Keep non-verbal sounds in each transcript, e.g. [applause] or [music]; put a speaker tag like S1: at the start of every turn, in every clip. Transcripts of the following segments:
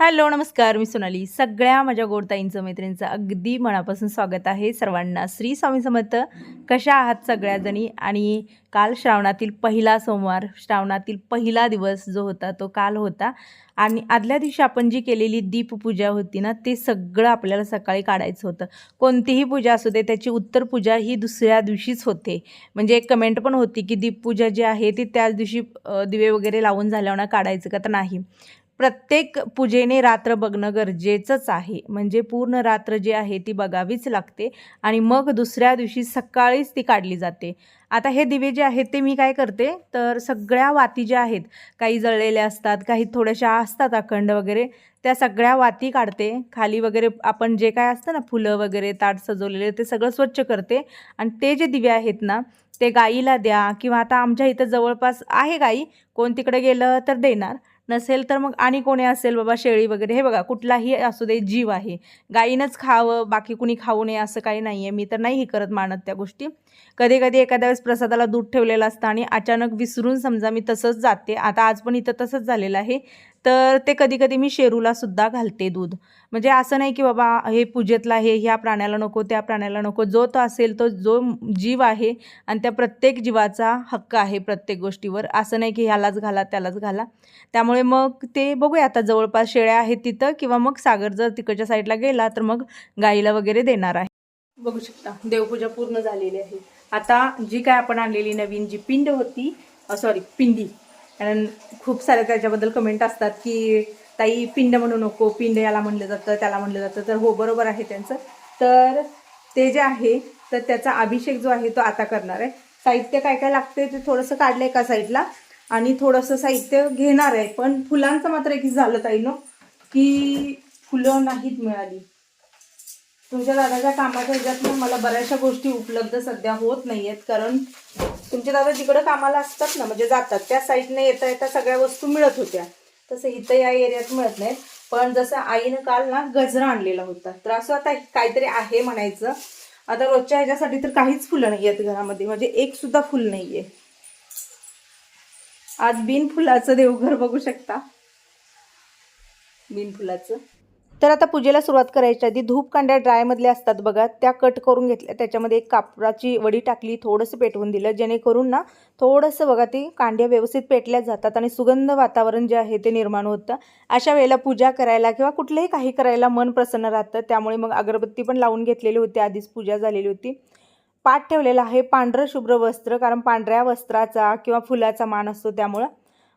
S1: Hello नमस्कार मी सोनाली. सगळ्या माझ्या गोडताईंचं मैत्रिणींचं अगदी मनापासून स्वागत आहे. सर्वांना श्री स्वामी समर्थ. कशा आहात सगळ्याजणी? आणि काल श्रावणातील पहिला सोमवार श्रावणातील पहिला दिवस जो होता तो काल होता. आणि आदल्या दिवशी आपण जी केलेली दीपपूजा होती ना ते सगळं आपल्याला सकाळी काढायचं होतं. कोणतीही पूजा असू दे त्याची उत्तर पूजा ही दुसऱ्या दिवशीच होते. म्हणजे एक कमेंट पण होती की दीपपूजा जी आहे ती त्याच दिवशी दिवे वगैरे लावून झाल्यावर काढायचं का तर नाही. प्रत्येक पूजेने रात्र बघणं गरजेचंच आहे. म्हणजे पूर्ण रात्र जी आहे ती बघावीच लागते आणि मग दुसऱ्या दिवशी सकाळीच ती काढली जाते. आता हे दिवे जे आहेत ते मी काय करते? तर सगळ्या वाती ज्या आहेत काही जळलेल्या असतात काही थोड्याशा असतात अखंड वगैरे त्या सगळ्या वाती काढते. खाली वगैरे आपण जे काय असतं ना फुलं वगैरे ताट सजवलेले ते सगळं स्वच्छ करते. आणि ते जे दिवे आहेत ना ते गाईला द्या किंवा आता आमच्या इथं जवळपास आहे गाई कोण तिकडे गेलं तर देणार. नसेल तर मग आणि कोणी असेल बाबा शेळी वगैरे हे बघा कुठलाही असू दे जीव आहे गाईनंच खावं बाकी कुणी खाऊ नये असं काही नाही आहे मी तर नाही हे करत मानत त्या गोष्टी. कधी कधी एखाद्या वेळेस प्रसादाला दूध ठेवलेलं असतं आणि अचानक विसरून समजा मी तसंच जाते. आता आज पण इथं तसंच झालेलं आहे. तर ते कधी कधी मी शेरूला सुद्धा घालते दूध. म्हणजे असं नाही की बाबा हे पूजेतला हे ह्या प्राण्याला नको त्या प्राण्याला नको. जो तो असेल तो जो जीव आहे आणि त्या प्रत्येक जीवाचा हक्क आहे प्रत्येक गोष्टीवर. असं नाही की ह्यालाच घाला त्यालाच घाला. त्यामुळे मग ते बघूया. आता जवळपास शेळ्या आहेत तिथं किंवा मग सागर जर तिकडच्या साईडला गेला तर मग गाईला वगैरे देणार आहे. बघू शकता. देवपूजा पूर्ण झालेली आहे. आता जी काय आपण आणलेली नवीन जी पिंड होती सॉरी पिंडी. कारण खूप साऱ्या त्याच्याबद्दल कमेंट असतात की ताई पिंड म्हणू नको पिंड याला म्हणलं जातं त्याला म्हणलं जातं. तर हो बरोबर आहे त्यांचं. तर ते जे आहे तर त्याचा अभिषेक जो आहे तो आता करणार आहे. साहित्य काय काय लागते ते थोडंसं काढलं एका साईडला आणि थोडंसं साहित्य घेणार आहे. पण फुलांचं मात्र एक झालं ताईनो की फुलं नाहीत मिळाली. तुमच्या दादाच्या कामाच्या ह्याच्यात मला बऱ्याचशा गोष्टी उपलब्ध सध्या होत नाही आहेत कारण तुमचे दादा जिकडं कामाला असतात ना म्हणजे जातात त्या साईडने येता येता सगळ्या वस्तू मिळत होत्या. तसं इथं या एरियात मिळत नाहीत. पण जसं आईनं काल ना गजरा आणलेला होता. तर असं आता काहीतरी आहे म्हणायचं. आता रोजच्या ह्याच्यासाठी तर काहीच फुलं नाही आहेत घरामध्ये. म्हणजे एक सुद्धा फुल आहे आज बिन फुलाचं देवघर बघू शकता. बिन फुलाचं तर आता पूजेला सुरुवात करायच्या आधी धूप कांड्या ड्रायमधल्या असतात बघा त्या कट करून घेतल्या. त्याच्यामध्ये एक कापडाची वडी टाकली थोडंसं पेटवून दिलं. जेणेकरून ना थोडंसं बघा ती कांड्या व्यवस्थित पेटल्या जातात आणि सुगंध वातावरण जे आहे ते निर्माण होतं. अशा वेळेला पूजा करायला किंवा कुठलंही काही करायला मन प्रसन्न राहतं. त्यामुळे मग अगरबत्ती पण लावून घेतलेली होती. आधीच पूजा झालेली होती. पाठ ठेवलेला आहे पांढरं शुभ्र वस्त्र कारण पांढऱ्या वस्त्राचा किंवा फुलाचा मान असतो त्यामुळं.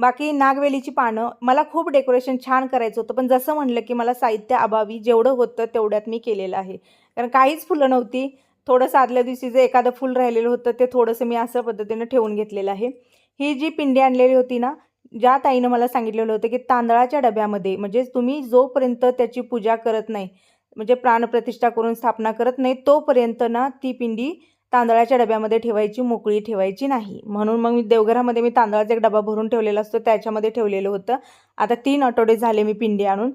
S1: बाकी नागवेलीची पानं मला खूप डेकोरेशन छान करायचं होतं पण जसं म्हणलं की मला साहित्य अभावी जेवढं होतं तेवढ्यात मी केलेलं आहे. कारण काहीच फुलं नव्हती. थोडंसं आदल्या दिवशी जे एखादं फुल राहिलेलं होतं ते थोडंसं मी असं पद्धतीनं ठेवून घेतलेलं आहे. ही जी पिंडी आणलेली होती ना ज्या ताईनं मला सांगितलेलं होतं की तांदळाच्या डब्यामध्ये म्हणजे तुम्ही जोपर्यंत त्याची पूजा करत नाही म्हणजे प्राणप्रतिष्ठा करून स्थापना करत नाही तोपर्यंत ना ती पिंडी तांदळाच्या डब्यामध्ये ठेवायची मोकळी ठेवायची नाही. म्हणून मग मी देवघरामध्ये मी तांदळाचा एक डबा भरून ठेवलेला असतो त्याच्यामध्ये ठेवलेलं होतं. आता तीन आठवडे झाले मी पिंडी आणून.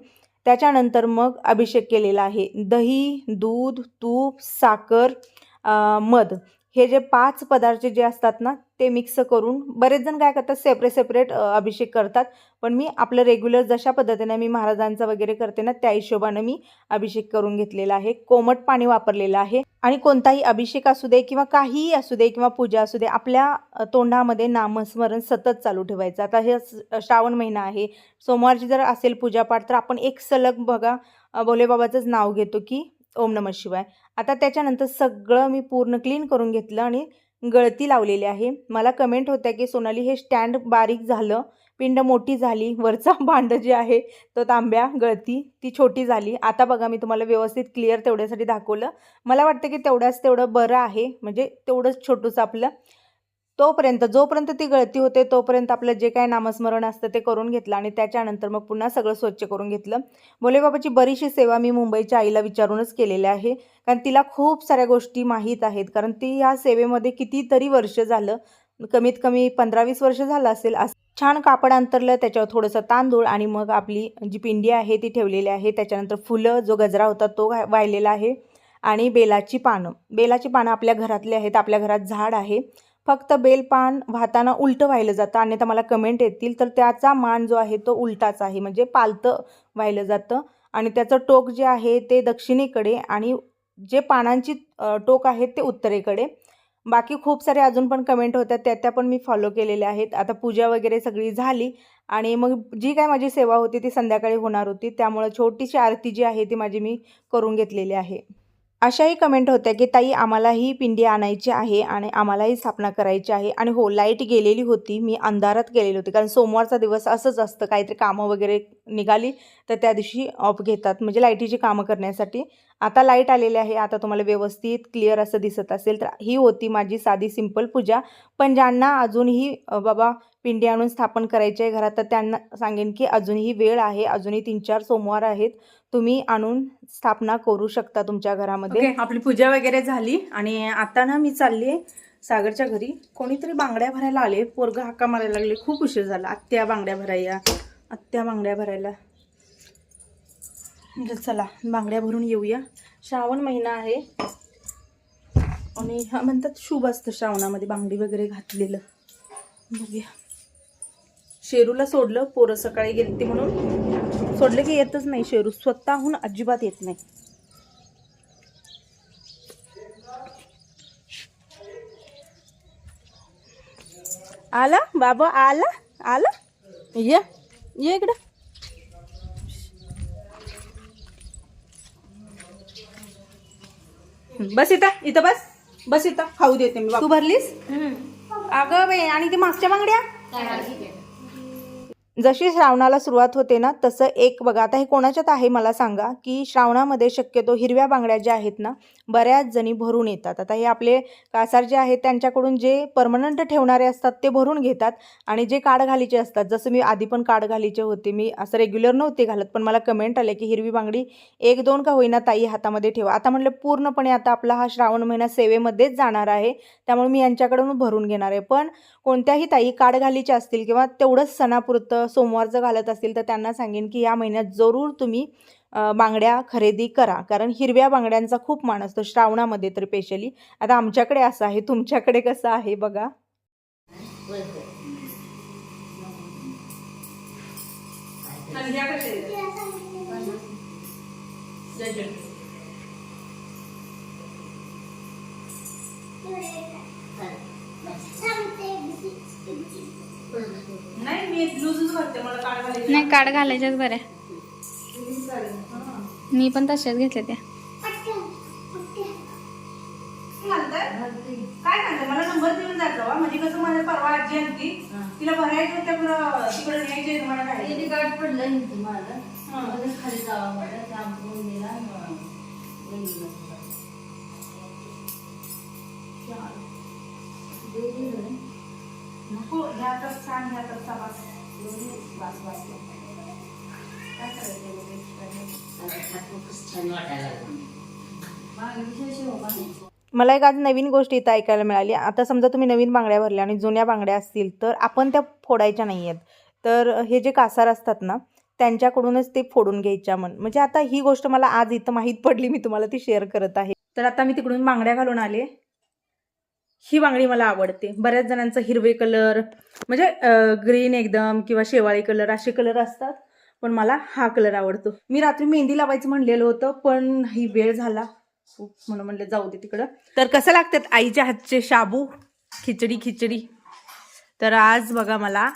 S1: त्याच्यानंतर मग अभिषेक केलेला आहे. दही दूध तूप साखर मध. हे जे पाच पदार्थ जे असतात ना ते मिक्स करून बरेच जण काय करतात सेपरेट सेपरेट अभिषेक करतात. पण मी आपलं रेग्युलर जशा पद्धतीने मी महाराजांचा वगैरे करते ना त्या हिशोबानं मी अभिषेक करून घेतलेला आहे. कोमट पाणी वापरलेलं आहे. आणि कोणताही अभिषेक असू दे किंवा काहीही असू दे किंवा पूजा असू दे आपल्या तोंडामध्ये नामस्मरण सतत चालू ठेवायचं. आता हे श्रावण महिना आहे. सोमवारची जर असेल पूजापाठ तर आपण एक सलग बघा भोलेबाबाचंच नाव घेतो की ओम नम शिवाय. आता त्याच्यानंतर सगळं मी पूर्ण क्लीन करून घेतलं आणि गळती लावलेली आहे. मला कमेंट होत्या की सोनाली हे स्टँड बारीक झालं. पिंड मोठी झाली. वरचा [laughs] भांड जे आहे तो तांब्या गळती ती छोटी झाली. आता बघा मी तुम्हाला व्यवस्थित क्लिअर तेवढ्यासाठी दाखवलं. मला वाटतं की तेवढ्याच तेवढं बरं आहे. म्हणजे तेवढंच छोटूचं आपलं तोपर्यंत जोपर्यंत ती गळती होते तोपर्यंत आपलं जे काय नामस्मरण असतं ते करून घेतलं आणि त्याच्यानंतर मग पुन्हा सगळं स्वच्छ करून घेतलं. भोलेबाबाची बरीचशी सेवा मी मुंबईच्या आईला विचारूनच केलेली आहे. कारण तिला खूप साऱ्या गोष्टी माहीत आहेत. कारण ती ह्या सेवेमध्ये कितीतरी वर्ष झालं. कमीत कमी पंधरा वीस वर्ष झालं असेल. असं छान कापड अंतरलं त्याच्यावर थोडंसं तांदूळ आणि मग आपली जी पिंडी आहे ती ठेवलेली आहे. त्याच्यानंतर फुलं जो गजरा होता तो घा- वाहिलेला आहे. आणि बेलाची पानं. बेलाची पानं आपल्या घरातली आहेत. आपल्या घरात झाड आहे. फक्त बेलपान वाहताना उलटं वाहिलं जातं. अन्यथा मला कमेंट येतील तर त्याचा मान जो आहे तो उलटाच आहे. म्हणजे पालतं वाहिलं जातं. आणि त्याचं टोक जे आहे ते दक्षिणेकडे आणि जे पानांची टोक आहेत ते उत्तरेकडे. बाकी खूप सारे अजून पण कमेंट होत्या. त्या त्या पण मी फॉलो केलेल्या आहेत. आता पूजा वगैरे सगळी झाली. आणि मग जी काय माझी सेवा होती ती संध्याकाळी होणार होती. त्यामुळं छोटीशी आरती जी आहे ती माझी मी करून घेतलेली आहे. अशाही कमेंट होत्या की ताई आम्हालाही पिंडी आणायची आहे आणि आम्हालाही स्थापना करायची आहे. आणि हो लाइट गेलेली होती. मी अंधारात गेलेली होती. कारण सोमवारचा दिवस असंच असतं. काहीतरी कामं वगैरे निघाली तर त्या दिवशी ऑफ घेतात. म्हणजे लाईटीची कामं करण्यासाठी. आता लाइट आलेली आहे. आता तुम्हाला व्यवस्थित क्लिअर असं दिसत असेल तर ही होती माझी साधी सिंपल पूजा. पण ज्यांना अजूनही बाबा पिंडी आणून स्थापन करायची आहे घरात तर त्यांना सांगेन की अजूनही वेळ आहे. अजूनही तीन चार सोमवार आहेत. तुम्ही आणून स्थापना करू शकता तुमच्या घरामध्ये. आपली पूजा वगैरे झाली आणि आता ना मी चालली आहे सागरच्या घरी. कोणीतरी बांगड्या भरायला आले. पोरग हाका मारायला लागले. खूप उशीर झाला. आत्या बांगड्या भरायला. आत्या बांगड्या भरायला. म्हणजे चला बांगड्या भरून येऊया. श्रावण महिना आहे. आणि हा म्हणतात शुभ असतं श्रावणामध्ये बांगडी वगैरे घातलेलं. बघूया. शेरूला सोडलं पोरं सकाळी गेली म्हणून. सोडलं की येतच नाही शेरू स्वतःहून अजिबात येत नाही. आला? बाबा आला? आला? ये ये इकडं. बस इथं इथं बस. बस इथं. खाऊ देते मी तू भरलीस? अगं बाई आणि ती मागच्या बांगड्या? जशी श्रावणाला सुरुवात होते ना तसं एक बघा आता हे कोणाच्यात आहे मला सांगा की श्रावणामध्ये शक्यतो हिरव्या बांगड्या ज्या आहेत ना बऱ्याच जणी भरून येतात. आता हे आपले कासार जे आहेत त्यांच्याकडून जे परमनंट ठेवणारे असतात ते भरून घेतात आणि जे काड घालीचे असतात जसं मी आधी पण काड घालीचे होते मी असं रेग्युलर नव्हते घालत पण मला कमेंट आले की हिरवी बांगडी एक दोन का होईना ताई हातामध्ये ठेवा. आता म्हटलं पूर्णपणे आता आपला हा श्रावण महिना सेवेमध्येच जाणार आहे त्यामुळे मी यांच्याकडून भरून घेणार आहे. पण कोणत्याही ताई काड घालीचे असतील किंवा तेवढंच सणापुरतं सोमवारचं घालत असतील तर त्यांना सांगेन की या महिन्यात जरूर तुम्ही बांगड्या खरेदी करा. कारण हिरव्या बांगड्यांचा खूप मान असतो श्रावणामध्ये तर स्पेशली आता आमच्याकडे असं आहे तुमच्याकडे कसं आहे बघा. नाही
S2: नाही काढ घालायच्याच बऱ्या मी पण तशाच घेतल्या त्या?
S1: काय घालताय मला नंबर देऊन जात म्हणजे कसं माझ्या परवा आजी आणती तिला भरायचं होत्या तिकडे न्यायचे तुम्हाला काय
S3: गाठ पडलं
S1: हा.
S3: खाली जावा गेला
S1: नको ह्या तर छान ह्या तर काय करायचं
S3: छान वाटायला
S1: मला एक आज नवीन गोष्ट इथं ऐकायला मिळाली. आता समजा तुम्ही नवीन बांगड्या भरल्या आणि जुन्या बांगड्या असतील तर आपण त्या फोडायच्या नाही आहेत तर हे जे कासार असतात ना त्यांच्याकडूनच ते फोडून घ्यायच्या मन म्हणजे आता ही गोष्ट मला आज इथं माहीत पडली मी तुम्हाला ती शेअर करत आहे. तर आता मी तिकडून बांगड्या घालून आले. ही बांगडी मला आवडते. बऱ्याच जणांचं हिरवे कलर म्हणजे ग्रीन एकदम किंवा शेवाळी कलर असे कलर असतात पण मला हा कलर आवडतो. मी रात्री मेहंदी लावायचं म्हणलेलं होतं पण ही वेळ झाला. खूप म्हणून म्हणलं जाऊ दे तिकडं. तर कसं लागतात आईच्या हातचे शाबू? खिचडी खिचडी. तर आज बघा मला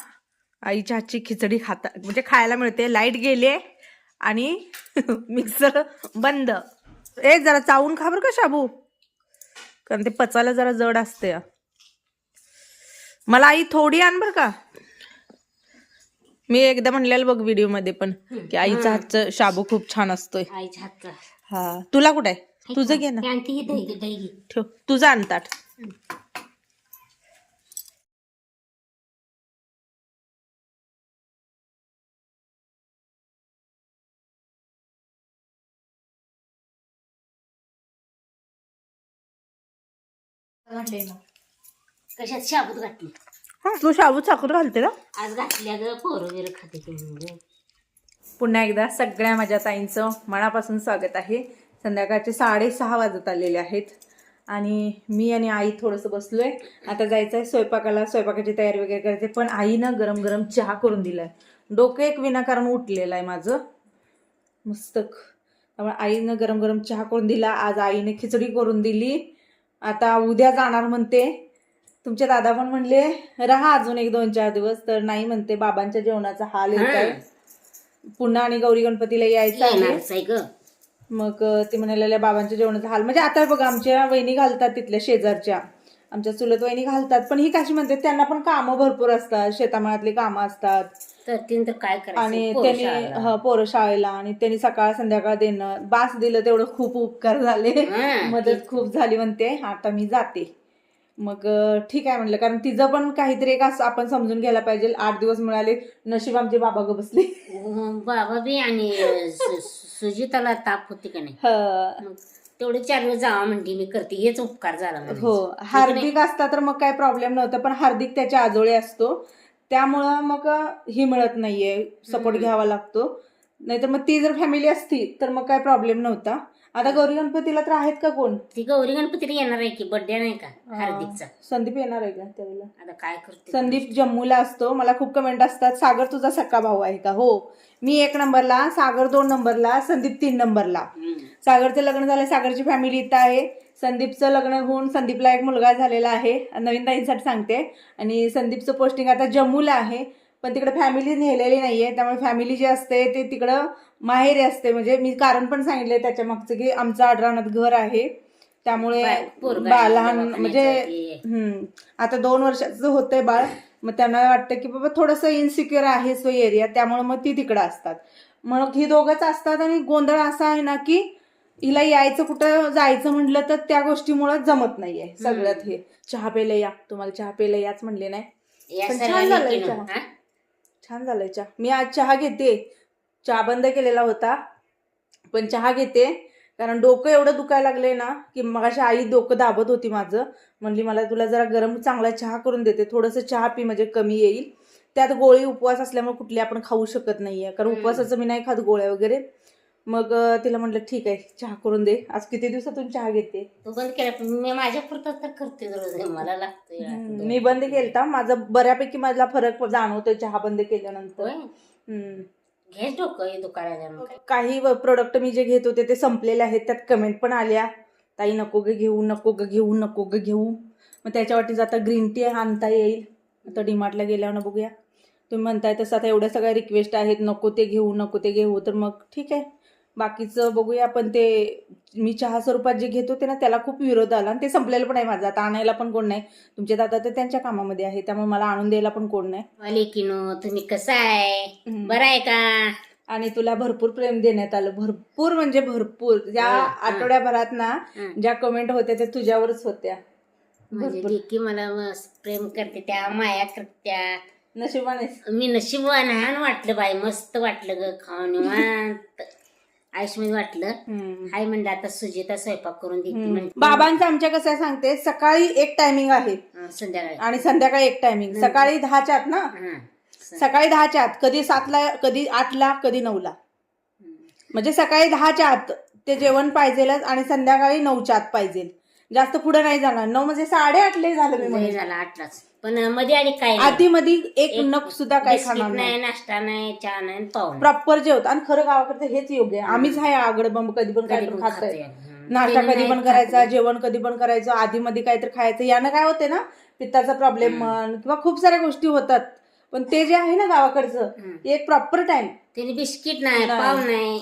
S1: आईच्या हातची खिचडी खाता म्हणजे खायला मिळते. लाइट गेले आणि [laughs] मिक्सर बंद. ए जरा चावून खा बरं का शाबू? कारण ते पचायला जरा जड असते मला आई थोडी आण बरं का. मी एकदा म्हणलेलं बघ व्हिडिओमध्ये पण की आईचा हातचं शाबू खूप छान असतोय.
S3: आईच्या हातचा.
S1: हा. तुला कुठे आहे? तुझं घे ना. ठेव. तुझं आणतात
S3: कशात शाबूत घातली?
S1: हा तू शाबू साखर घालते ना?
S3: आज घातल्या ग पोरं वगैरे खाते ते.
S1: पुन्हा एकदा सगळ्या माझ्या ताईंचं मनापासून स्वागत आहे. संध्याकाळचे साडेसहा वाजत आलेले आहेत. आणि मी आणि आई थोडंसं बसलोय. आता जायचं आहे स्वयंपाकाला. स्वयंपाकाची तयारी वगैरे करायची पण आईनं गरम गरम चहा करून दिलाय. डोकं एक विनाकारण उठलेलं आहे माझं. मस्तक. त्यामुळे आईनं गरम गरम चहा करून दिला. आज आईने खिचडी करून दिली. आता उद्या जाणार म्हणते. तुमचे दादा पण म्हणले राहा अजून एक दोन चार दिवस. तर नाही म्हणते बाबांच्या जेवणाचा हाल येत आहे पुन्हा आणि गौरी गणपतीला यायचं आहे. मग ते म्हणालेल्या बाबांच्या जेवणाचा हाल. म्हणजे आता बघा आमच्या वहिनी घालतात तिथल्या शेजारच्या. आमच्या चुलत वहिनी घालतात पण ही कशी म्हणते त्यांना पण कामं भरपूर असतात शेतामळातली कामं असतात.
S3: तर तीन तर काय
S1: आणि
S3: करायचं पोरं
S1: त्यांनी
S3: शाळेला.
S1: ह, पोरं शाळेला आणि त्यांनी सकाळ संध्याकाळ देणं. बास दिलं तेवढं खूप उपकार झाले.
S3: हं, [laughs]
S1: मदत खूप झाली म्हणते. आता मी जाते. मग अं, ठीक आहे म्हणलं. कारण तिचं पण काहीतरी एक असं आपण समजून घ्यायला पाहिजे. आठ दिवस मिळाले नशीब आमचे बाबा ग बसले.
S3: अं, बाबा बी आणि सु- सुजिताला ताप होती का नाही?
S1: ह,
S3: मग तेवढे चार दिवस जावा म्हणते मी करते. हेच उपकार झाला म्हणायचं.
S1: हो. हार्दिक असता तर मग काय प्रॉब्लेम नव्हता पण हार्दिक त्याच्या आजोळे असतो. त्यामुळं मग ही मिळत नाहीये. सपोर्ट घ्यावा लागतो. नाहीतर मग ती जर फॅमिली असती तर मग काय प्रॉब्लेम नव्हता. आता गौरी गणपतीला तर आहेत का कोण?
S3: ती गौरी गणपतीला येणार आहे की बर्थडे नाही का? हार्दिकचा.
S1: संदीप येणार आहे का त्यावेळेला?
S3: आता काय करते?
S1: संदीप जम्मूला असतो. मला खूप कमेंट असतात सागर तुझा सक्का भाऊ आहे का? हो. मी एक नंबरला सागर दोन नंबरला संदीप तीन नंबरला. सागरचं लग्न झालं सागरची फॅमिली इथं आहे. संदीपचं लग्न होऊन संदीपला एक मुलगा झालेला आहे. नवीन ताईंसाठी सांगते. आणि संदीपचं पोस्टिंग आता जम्मूला आहे. पण तिकडे फॅमिली नेलेली नाहीये त्यामुळे फॅमिली जी असते ते तिकडं माहेरी असते. म्हणजे मी कारण पण सांगितलंय त्याच्या मागचं की आमचं आढळणात घर आहे. त्यामुळे
S3: आहे,
S1: लहान म्हणजे आता दोन वर्षाचं होतंय बाळ. मग त्यांना वाटतं की बाबा थोडंसं इन्सिक्युअर आहे तो एरिया त्यामुळे मग ती तिकडं असतात. मग ही दोघंच असतात आणि गोंधळ असा आहे ना की हिला यायचं कुठं जायचं म्हटलं तर त्या गोष्टीमुळे जमत नाहीये सगळ्यात हे. चहा प्यायला या तुम्हाला चहा प्यायला याच म्हणले नाही. छान झालंय
S3: केलं,
S1: चहा. मी आज चहा घेते. चहा बंद केलेला होता. पण चहा घेते. कारण डोकं एवढं दुखायला लागलंय ना की मगाशी आई डोकं दाबत होती माझं. म्हणली मला तुला जरा गरम चांगला चहा करून देते. थोडंसं चहा पी म्हणजे कमी येईल. त्यात गोळी उपवास असल्यामुळे कुठली आपण खाऊ शकत नाहीये. कारण. उपवासाचं मी नाही खात गोळ्या वगैरे. मग तिला म्हटलं ठीक आहे चहा करून दे. आज किती दिवसातून चहा घेते?
S3: तू बंद केला पण मी माझ्या पुरता तर करते मला
S1: हम्म, मी बंद केलता. माझं बऱ्यापैकी मला फरक जाणवतोय चहा बंद केल्यानंतर? हम्म.
S3: डोकं हे मग काय.
S1: काही प्रोडक्ट मी जे घेत होते ते संपलेले आहेत. त्यात कमेंट पण आल्या. ताई नको ग घेऊ नको ग घेऊ नको ग घेऊ. मग त्याच्यावरती आता ग्रीन टी आणता येईल. आता डीमार्टला गेल्यावर ना बघूया. तुम्ही म्हणताय तसं आता एवढ्या सगळ्या रिक्वेस्ट आहेत. नको ते घेऊ नको ते घेऊ. तर मग ठीक आहे. बाकीचं बघूया पण ते मी चहा स्वरूपात जे घेत होते ना त्याला खूप विरोध आला आणि ते संपलेलं पण आहे माझं. आता आणायला पण कोण नाही. तुमचे दादा तर त्यांच्या कामामध्ये आहे त्यामुळे मला आणून द्यायला पण कोण नाही.
S3: वाले किनो तुम्ही कसं आहे. बरं आहे का?
S1: आणि तुला भरपूर प्रेम देण्यात आलं. भरपूर म्हणजे भरपूर. ज्या
S3: हं.
S1: आठवड्याभरात ना. ज्या कमेंट होत्या त्या तुझ्यावरच होत्या.
S3: माझी. लेकी मला मस्त प्रेम करते त्या माया करत्या.
S1: नशिबानेच
S3: मी नशीबवान वाटलं बाई मस्त वाटलं ग खाऊन निवांत. आयुष्यमध्ये वाटलं. हाय म्हणलं आता सुजिता स्वयंपाक करून देते. म्हणजे
S1: बाबांचं आमच्या कसं सांगते सकाळी एक टायमिंग आहे.
S3: संध्याकाळी.
S1: आणि संध्याकाळी एक टायमिंग. सकाळी दहाच्या आत ना सकाळी दहाच्या आत कधी सातला कधी आठला कधी नऊला. म्हणजे सकाळी दहाच्या आत ते जेवण पाहिजेलच आणि संध्याकाळी नऊच्या आत पाहिजे जास्त पुढे नाही जाणार. नऊ म्हणजे साडेआठले झालं मी
S3: झाला आठलाच. पण मध्ये आणि काय
S1: आधी मध्ये एक
S3: एक
S1: नख सुद्धा काही
S3: बिस्किट
S1: खाणार नाही
S3: नाही. नाश्ता नाही चहा नाही पाहून
S1: प्रॉपर जेवत. आणि खरं गावाकडचं हेच योग्य आहे. आम्हीच आहे आगड बंब कधी पण काय पण खातोय. नाश्ता कधी पण करायचा जेवण कधी पण करायचं आधी मध्ये काहीतरी खायचं. यानं काय होते ना पित्ताचा प्रॉब्लेम म्हण किंवा खूप साऱ्या गोष्टी होतात. पण ते जे आहे ना गावाकडचं
S3: हम्म.
S1: ते एक प्रॉपर टाइम
S3: त्याने बिस्किट नाही
S1: नाही.
S3: पाव नाही.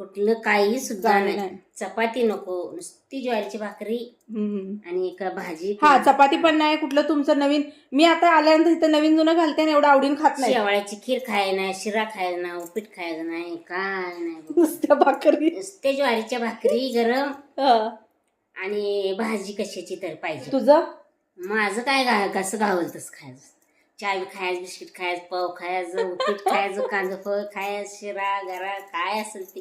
S3: कुठलं काही सुद्धा नाही
S1: नाही.
S3: चपाती नको नुसती ज्वारीची भाकरी आणि एक भाजी
S1: हा चपाती पण नाही कुठलं तुमचं नवीन. मी आता आल्यानंतर इथं नवीन जुनं घालते आणि एवढं आवडीन खात नाही.
S3: शेवाळ्याची खीर खायला नाही शिरा खायला नाही उपीट खायचं नाही काय नाही. बघ.
S1: नुसत्या भाकरी.
S3: नुसते ज्वारीच्या भाकरी गरम.
S1: हा.
S3: आणि भाजी कशाची तर पाहिजे.
S1: तुझं?
S3: माझं काय घा कसं गावल तसं खायचं चहा बी खायचं बिस्किट खायचं पाव खायचं उपीट खायचं कांदा फळ खायचं शिरा गरा काय असेल ते.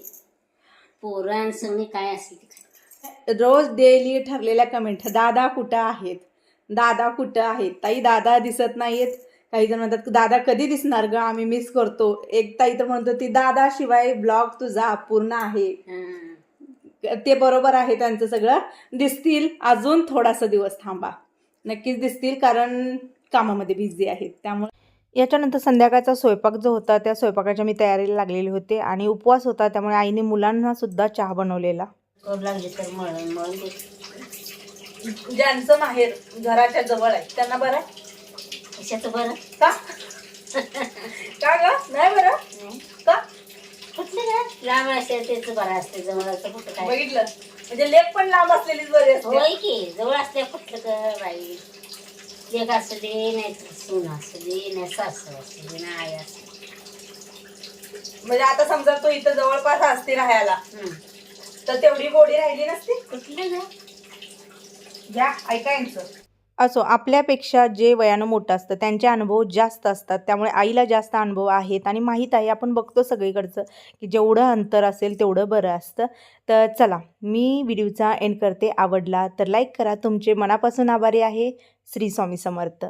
S3: पोरण सगळी काय असेल ते खायचं
S1: रोज डेली ठरलेल्या कमेंट दादा कुठं आहेत? दादा कुठं आहेत? ताई दादा दिसत नाहीत काही जण म्हणतात दादा कधी दिसणार ग? आम्ही मिस करतो. एक ताई तर म्हणतो ती दादा शिवाय ब्लॉग तुझा अपूर्ण आहे.
S3: हं.
S1: ते बरोबर आहे त्यांचं सगळं. दिसतील अजून थोडासा दिवस थांबा. नक्कीच दिसतील कारण कामामध्ये बिझी आहेत. त्यामुळे याच्यानंतर संध्याकाळचा स्वयंपाक जो होता त्या स्वयंपाकाच्या मी तयारीला लागलेले होते आणि उपवास होता त्यामुळे आईने मुलांना सुद्धा चहा बनवलेला. ज्यांचं माहेर घराच्या जवळ आहे त्यांना बरं
S3: कशाचं बरं?
S1: का? का ग? नाही बरं. का?
S3: कुठलं काय लांब असेल त्याचं बरं असतं जवळ असतं कुठं काय?
S1: बघितलं. म्हणजे लेख पण लांब असलेलीच बरी असते.
S3: होय की जवळ असल्या कुठलं बाई? लेख असू दे नाही तर सून असू दे नाही सासू असू दे नाही आई असू दे.
S1: म्हणजे आता समजा तू इथं जवळपास असते राहायला.
S3: हं.
S1: तर तेवढी गोडी राहिली नसती?
S3: कुठलं काय
S1: घ्या ऐकायचं असो आपल्यापेक्षा जे वयानं मोठं असतं त्यांचे अनुभव जास्त असतात. त्यामुळे आईला जास्त अनुभव आहेत आणि माहीत आहे आपण बघतो सगळीकडचं की जेवढं अंतर असेल तेवढं बरं असतं. तर चला मी व्हिडिओचा एंड करते आवडला तर लाईक करा. तुमचे मनापासून आभारी आहे. श्री स्वामी समर्थ.